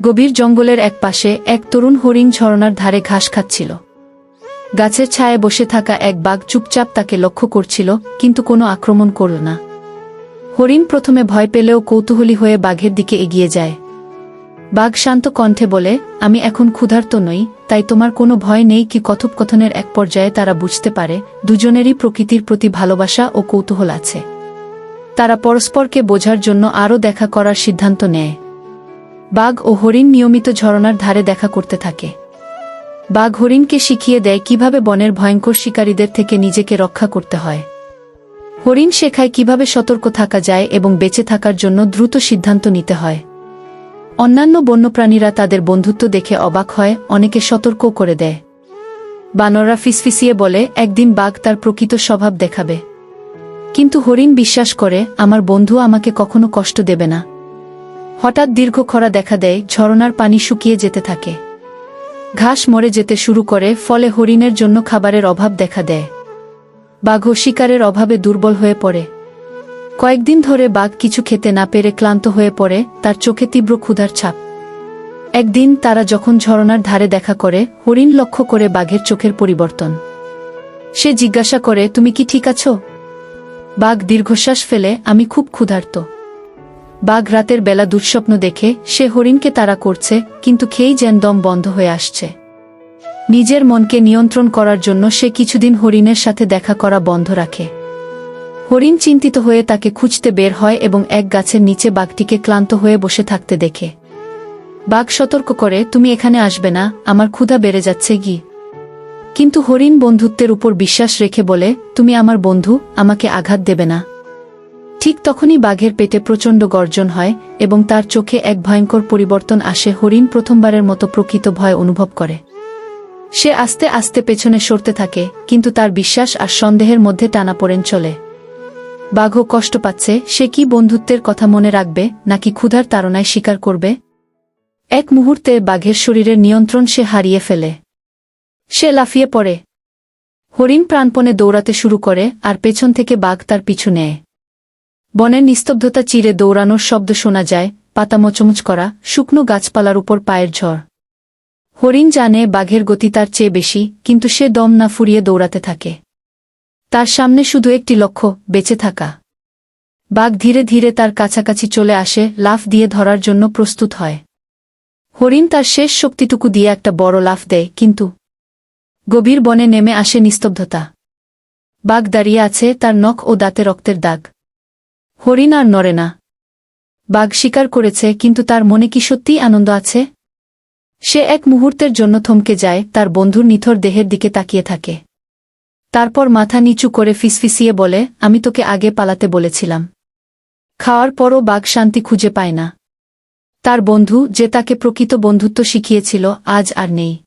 গভীর জঙ্গলের এক পাশে এক তরুণ হরিণ ঝরনার ধারে ঘাস খাচ্ছিল। গাছের ছায়ে বসে থাকা এক বাঘ চুপচাপ তাকে লক্ষ্য করছিল, কিন্তু কোনো আক্রমণ করল না। হরিণ প্রথমে ভয় পেলেও কৌতূহলী হয়ে বাঘের দিকে এগিয়ে যায়। বাঘ শান্ত কণ্ঠে বলে, আমি এখন ক্ষুধার্ত নই, তাই তোমার কোনো ভয় নেই কি কথোপকথনের এক পর্যায়ে তারা বুঝতে পারে, দুজনেরই প্রকৃতির প্রতি ভালোবাসা ও কৌতূহল আছে। তারা পরস্পরকে বোঝার জন্য আরও দেখা করার সিদ্ধান্ত নেয়। বাঘ ও হরিণ নিয়মিত ঝরনার ধারে দেখা করতে থাকে। বাঘ হরিণকে শিখিয়ে দেয় কীভাবে বনের ভয়ঙ্কর শিকারীদের থেকে নিজেকে রক্ষা করতে হয়। হরিণ শেখায় কীভাবে সতর্ক থাকা যায় এবং বেঁচে থাকার জন্য দ্রুত সিদ্ধান্ত নিতে হয়। অন্যান্য বন্যপ্রাণীরা তাদের বন্ধুত্ব দেখে অবাক হয়, অনেকে সতর্ক করে দেয়। বানররা ফিসফিসিয়ে বলে, একদিন বাঘ তার প্রকৃত স্বভাব দেখাবে। কিন্তু হরিণ বিশ্বাস করে, আমার বন্ধু আমাকে কখনো কষ্ট দেবে না। হঠাৎ দীর্ঘ খরা দেখা দেয়, ঝরনার পানি শুকিয়ে যেতে থাকে। ঘাস মরে যেতে শুরু করে, ফলে হরিণের জন্য খাবারের অভাব দেখা দেয়। বাঘ শিকারের অভাবে দুর্বল হয়ে পড়ে। কয়েকদিন ধরে বাঘ কিছু খেতে না পেরে ক্লান্ত হয়ে পড়ে, তার চোখে তীব্র ক্ষুধার ছাপ। একদিন তারা যখন ঝরনার ধারে দেখা করে, হরিণ লক্ষ্য করে বাঘের চোখের পরিবর্তন। সে জিজ্ঞাসা করে, তুমি কি ঠিক আছো? বাঘ দীর্ঘশ্বাস ফেলে, আমি খুব ক্ষুধার্ত। বাঘ রাতের বেলা দুঃস্বপ্ন দেখে, সে হরিণকে তাড়া করছে, কিন্তু খেয়েই যেন দম বন্ধ হয়ে আসছে। নিজের মনকে নিয়ন্ত্রণ করার জন্য সে কিছুদিন হরিণের সাথে দেখা করা বন্ধ রাখে। হরিণ চিন্তিত হয়ে তাকে খুঁজতে বের হয় এবং এক গাছের নিচে বাঘটিকে ক্লান্ত হয়ে বসে থাকতে দেখে। বাঘ সতর্ক করে, তুমি এখানে আসবে না, আমার ক্ষুধা বেড়ে যাচ্ছে গি। কিন্তু হরিণ বন্ধুত্বের উপর বিশ্বাস রেখে বলে, তুমি আমার বন্ধু, আমাকে আঘাত দেবে না। ঠিক তখনই বাঘের পেটে প্রচণ্ড গর্জন হয় এবং তার চোখে এক ভয়ঙ্কর পরিবর্তন আসে হরিণ প্রথমবারের মতো প্রকৃত ভয় অনুভব করে। সে আস্তে আস্তে পেছনে সরতে থাকে, কিন্তু তার বিশ্বাস আর সন্দেহের মধ্যে টানাপোড়েন চলে। বাঘও কষ্ট পাচ্ছে, সে কি বন্ধুত্বের কথা মনে রাখবে, নাকি ক্ষুধার তাড়নায় স্বীকার করবে? এক মুহূর্তে বাঘের শরীরের নিয়ন্ত্রণ সে হারিয়ে ফেলে। সে লাফিয়ে পড়ে। হরিণ প্রাণপণে দৌড়াতে শুরু করে, আর পেছন থেকে বাঘ তার পিছু নেয়। বনের নিস্তব্ধতা চিরে দৌড়ানোর শব্দ শোনা যায়, পাতা মোচমুচ করা, শুকনো গাছপালার উপর পায়ের ঝড়। হরিণ জানে বাঘের গতি তার চেয়ে বেশি, কিন্তু সে দম না ফুরিয়ে দৌড়াতে থাকে। তার সামনে শুধু একটি লক্ষ্য, বেঁচে থাকা। বাঘ ধীরে ধীরে তার কাছাকাছি চলে আসে, লাফ দিয়ে ধরার জন্য প্রস্তুত হয়। হরিণ তার শেষ শক্তিটুকু দিয়ে একটা বড় লাফ দেয়, কিন্তু গভীর বনে নেমে আসে নিস্তব্ধতা। বাঘ দাঁড়িয়ে আছে তার নখ ও দাঁতে রক্তের দাগ। হরিণ আর নড়ে না। বাঘ স্বীকার করেছে, কিন্তু তার মনে কি সত্যিই আনন্দ আছে? সে এক মুহূর্তের জন্য থমকে যায়, তার বন্ধুর নিথর দেহের দিকে তাকিয়ে থাকে। তারপর মাথা নিচু করে ফিসফিসিয়ে বলে, আমি তোকে আগে পালাতে বলেছিলাম। খাওয়ার পরও বাঘ শান্তি খুঁজে পায় না। তার বন্ধু, যে তাকে প্রকৃত বন্ধুত্ব শিখিয়েছিল, আজ আর নেই।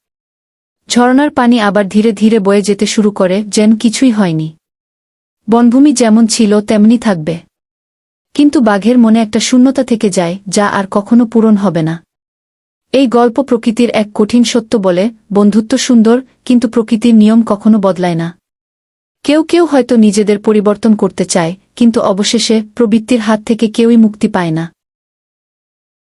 ঝরনার পানি আবার ধীরে ধীরে বয়ে যেতে শুরু করে, যেন কিছুই হয়নি। বনভূমি যেমন ছিল, তেমনি থাকবে। কিন্তু বাঘের মনে একটা শূন্যতা থেকে যায়, যা আর কখনো পূরণ হবে না। এই গল্প প্রকৃতির এক কঠিন সত্য বলে, বন্ধুত্ব সুন্দর, কিন্তু প্রকৃতির নিয়ম কখনো বদলায় না। কেউ কেউ হয়তো নিজেদের পরিবর্তন করতে চায়, কিন্তু অবশেষে প্রবৃত্তির হাত থেকে কেউই মুক্তি পায় না।